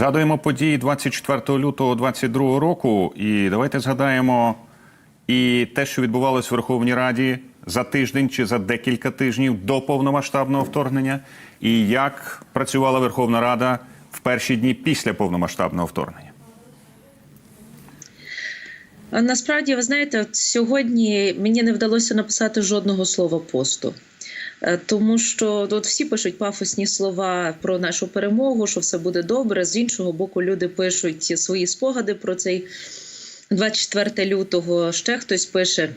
Згадуємо події 24 лютого 22 року, і давайте згадаємо і те, що відбувалось в Верховній Раді за тиждень чи за декілька тижнів до повномасштабного вторгнення, і як працювала Верховна Рада в перші дні після повномасштабного вторгнення. Насправді, ви знаєте, от сьогодні мені не вдалося написати жодного слова посту. Е, Тому що от всі пишуть пафосні слова про нашу перемогу, що все буде добре. З іншого боку, люди пишуть свої спогади про цей 24 лютого. Ще хтось пише.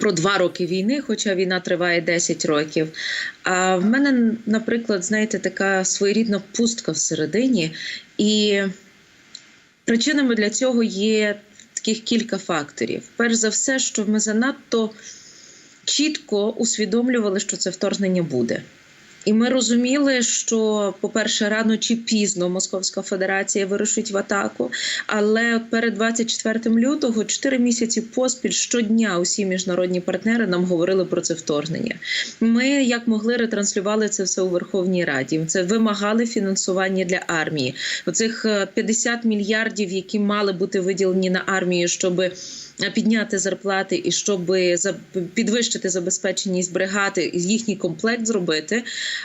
Про два роки війни, хоча війна триває 10 років. А в мене, наприклад, знаєте, така своєрідна пустка всередині, і причинами для цього є таких кілька факторів. Перш за все, що ми занадто чітко усвідомлювали, що це вторгнення буде. І ми розуміли, що, по-перше, рано чи пізно Московська Федерація вирушить в атаку. Але перед 24 лютого, 4 місяці поспіль щодня усі міжнародні партнери нам говорили про це вторгнення. Ми, як могли, ретранслювали це все у Верховній Раді. Це вимагали фінансування для армії. Оцих е, 50 мільярдів, які мали бути виділені на армію, щоби підняти зарплати і щоб підвищити забезпеченість бригади їхній комплект зробити.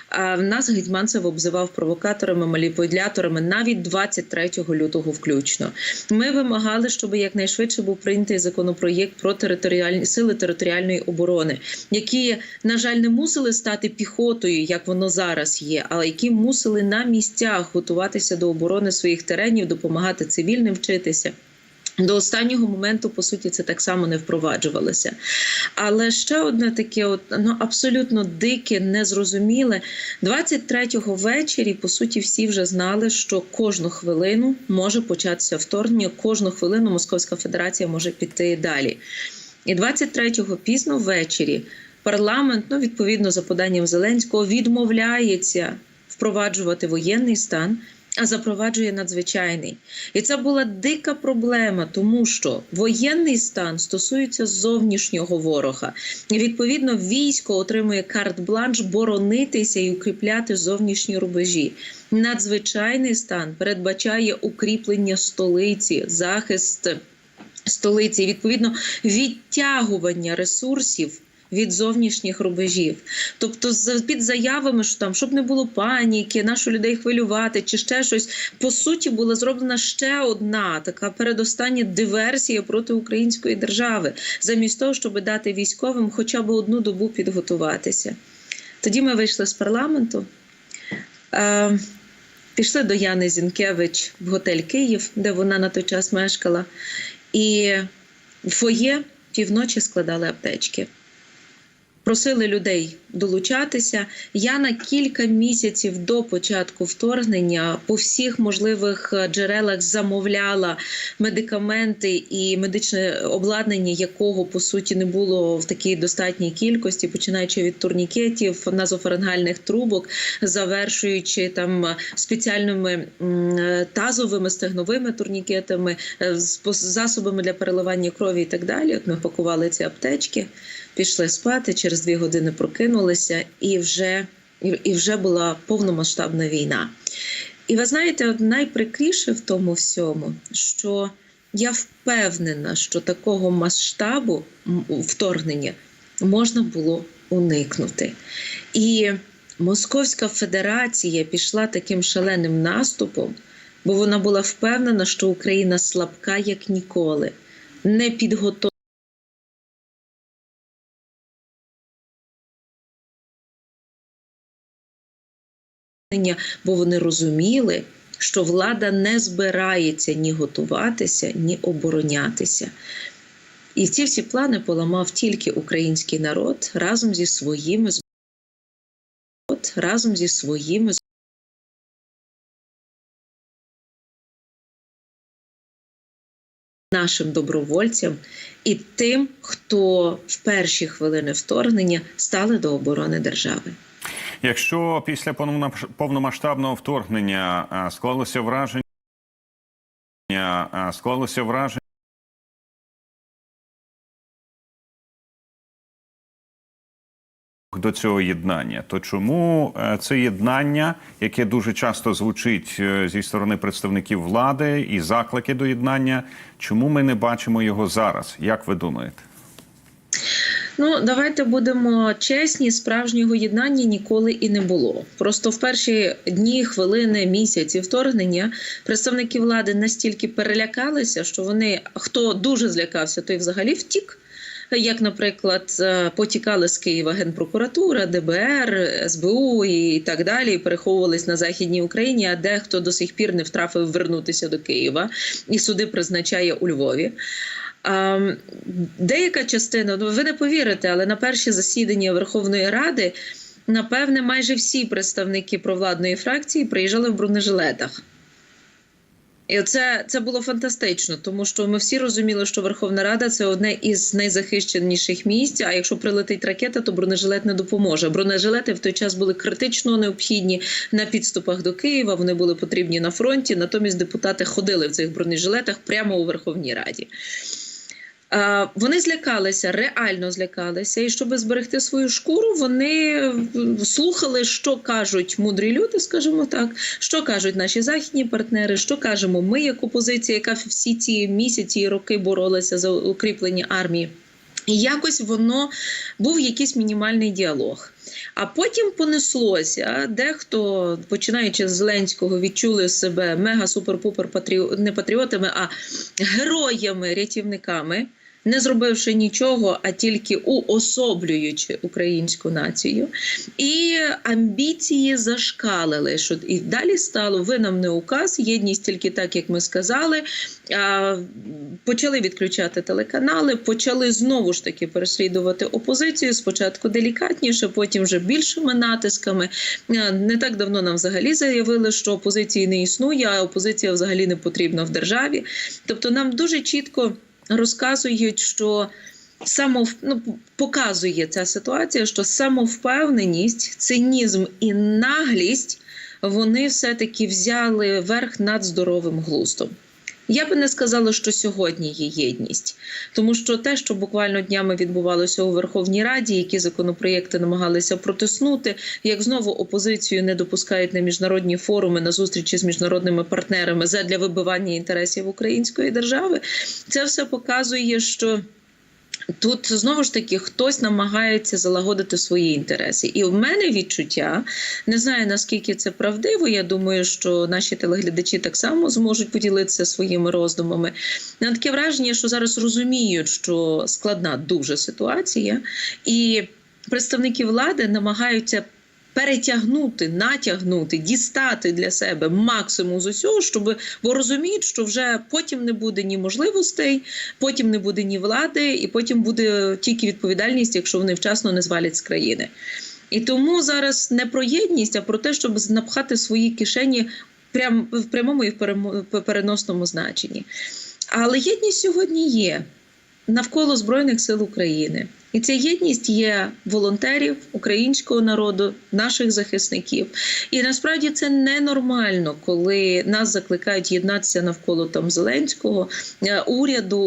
А нас Гетьманцев обзивав провокаторами, маніпуляторами навіть 23 лютого включно. Ми вимагали, щоб якнайшвидше був прийнятий законопроєкт про територіальні сили територіальної оборони, які, на жаль, не мусили стати піхотою, як воно зараз є, але які мусили на місцях готуватися до оборони своїх теренів, допомагати цивільним вчитися. До останнього моменту, по суті, це так само не впроваджувалося. Але ще одне таке, от, ну, абсолютно дике, незрозуміле. 23-го ввечері, по суті, всі вже знали, що кожну хвилину може початися вторгнення, кожну хвилину Московська Федерація може піти далі. І 23-го пізно ввечері парламент, ну, відповідно за поданням Зеленського, відмовляється впроваджувати воєнний стан а запроваджує надзвичайний. І це була дика проблема, тому що воєнний стан стосується зовнішнього ворога. І відповідно військо отримує карт-бланш боронитися і укріпляти зовнішні рубежі. Надзвичайний стан передбачає укріплення столиці, захист столиці, і, відповідно відтягування ресурсів. Від зовнішніх рубежів, тобто під заявами, що там щоб не було паніки, нашу людей хвилювати чи ще щось. По суті, була зроблена ще одна така передостання диверсія проти української держави, замість того, щоб дати військовим хоча б одну добу підготуватися. Тоді ми вийшли з парламенту. Е, Пішли до Яни Зінкевич в готель Київ, де вона на той час мешкала, і в фоє півночі складали аптечки. Просили людей долучатися. Я на кілька місяців до початку вторгнення по всіх можливих е, джерелах замовляла медикаменти і медичне обладнання, якого по суті не було в такій достатній кількості, починаючи від турнікетів, назофарингальних трубок, завершуючи там е, спеціальними е, тазовими стегновими турнікетами, засобами для переливання крові і так далі. От ми пакували ці аптечки пішли спати, через дві години прокинулися, і вже, і, вже була повномасштабна війна. І ви знаєте, найприкріше в тому всьому, що я впевнена, що такого масштабу вторгнення можна було уникнути. І Московська Федерація пішла таким шаленим наступом, бо вона була впевнена, що Україна слабка як ніколи, не підготовлена. Бо вони розуміли, що влада не збирається ні готуватися, ні оборонятися. І ці всі плани поламав тільки український народ разом зі своїми разом зі своїми нашим добровольцям і тим, хто в перші хвилини вторгнення стали до оборони держави. Якщо після повномасштабного вторгнення склалося враження, склалося враження. до цього єднання, то чому е, це єднання, яке дуже часто звучить е, зі сторони представників влади і заклики до єднання, чому ми не бачимо його зараз? Як ви думаєте? Ну, давайте будемо чесні, справжнього єднання ніколи і не було. Просто в перші дні, хвилини, місяці вторгнення представники влади настільки перелякалися, що вони хто дуже злякався, той взагалі втік. Як, наприклад, е, потікали з Києва Генпрокуратура, ДБР, СБУ і так далі, переховувались на західній Україні. А дехто до сих пір не втрафив вернутися до Києва і суди призначає у Львові. А, деяка частина, ну ви не повірите, але на перші засідання Верховної Ради, напевне, майже всі представники провладної фракції приїжджали в бронежилетах. І це, це було фантастично, тому що ми всі розуміли, що Верховна Рада це одне із найзахищеніших місць. А якщо прилетить ракета, то бронежилет не допоможе. Бронежилети в той час були критично необхідні на підступах до Києва. Вони були потрібні на фронті. Натомість депутати ходили в цих бронежилетах прямо у Верховній Раді. А, Вони злякалися, реально злякалися, і щоб зберегти свою шкуру, вони слухали, що кажуть мудрі люди, скажімо так, що кажуть наші західні партнери, що кажемо ми, як опозиція, яка всі ці місяці і роки боролася за укріплення армії. І якось воно був якийсь мінімальний діалог. А потім понеслося. Дехто, починаючи з Зеленського, відчули себе мега-супер-пупер патріо... не патріотами, а героями-рятівниками, не зробивши нічого, а тільки уособлюючи українську націю. І амбіції зашкалили. Що і далі стало ви нам не указ, єдність тільки так, як ми сказали. Почали відключати телеканали, почали знову ж таки переслідувати опозицію. Спочатку делікатніше, потім вже більшими натисками. Не так давно нам взагалі заявили, що опозиції не існує, а опозиція взагалі не потрібна в державі. Тобто, нам дуже чітко розказують, що само ну, показує ця ситуація, що самовпевненість, цинізм і наглість вони все-таки взяли верх над здоровим глуздом. Я би не сказала, що сьогодні є єдність, тому що те, що буквально днями відбувалося у Верховній Раді, які законопроєкти намагалися протиснути, як знову опозицію не допускають на міжнародні форуми на зустрічі з міжнародними партнерами задля вибивання інтересів української держави, це все показує, що. Тут знову ж таки хтось намагається залагодити свої інтереси, і в мене відчуття не знаю наскільки це правдиво. Я думаю, що наші телеглядачі так само зможуть поділитися своїми роздумами. На таке враження, що зараз розуміють, що складна дуже ситуація, і представники влади намагаються. Перетягнути, натягнути, дістати для себе максимум з усього, щоб бо розуміють, що вже потім не буде ні можливостей, потім не буде ні влади, і потім буде тільки відповідальність, якщо вони вчасно не звалять з країни. І тому зараз не про єдність, а про те, щоб напхати свої кишені прям в прямому і в переносному значенні. Але єдність сьогодні є навколо Збройних сил України. І ця єдність є волонтерів українського народу, наших захисників. І насправді це ненормально, коли нас закликають єднатися навколо там Зеленського, е, уряду,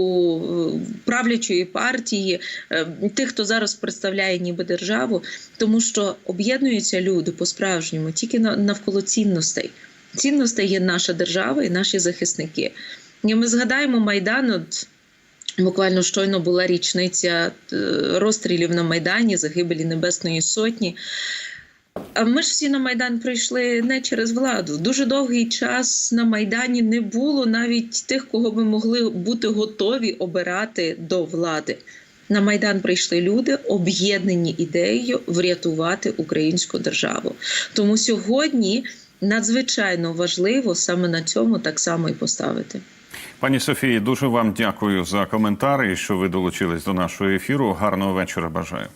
е, правлячої партії, е, тих, хто зараз представляє ніби державу, тому що об'єднуються люди по-справжньому тільки навколо цінностей. Цінностей є наша держава і наші захисники. І ми згадаємо Майдан. От, Буквально щойно була річниця е, розстрілів на Майдані, загибелі Небесної Сотні. А ми ж всі на Майдан прийшли не через владу. Дуже довгий час на Майдані не було навіть тих, кого би могли бути готові обирати до влади. На Майдан прийшли люди, об'єднані ідеєю врятувати українську державу. Тому сьогодні надзвичайно важливо саме на цьому так само і поставити. Пані Софії, дуже вам дякую за коментар що ви долучились до нашого ефіру. Гарного вечора бажаю.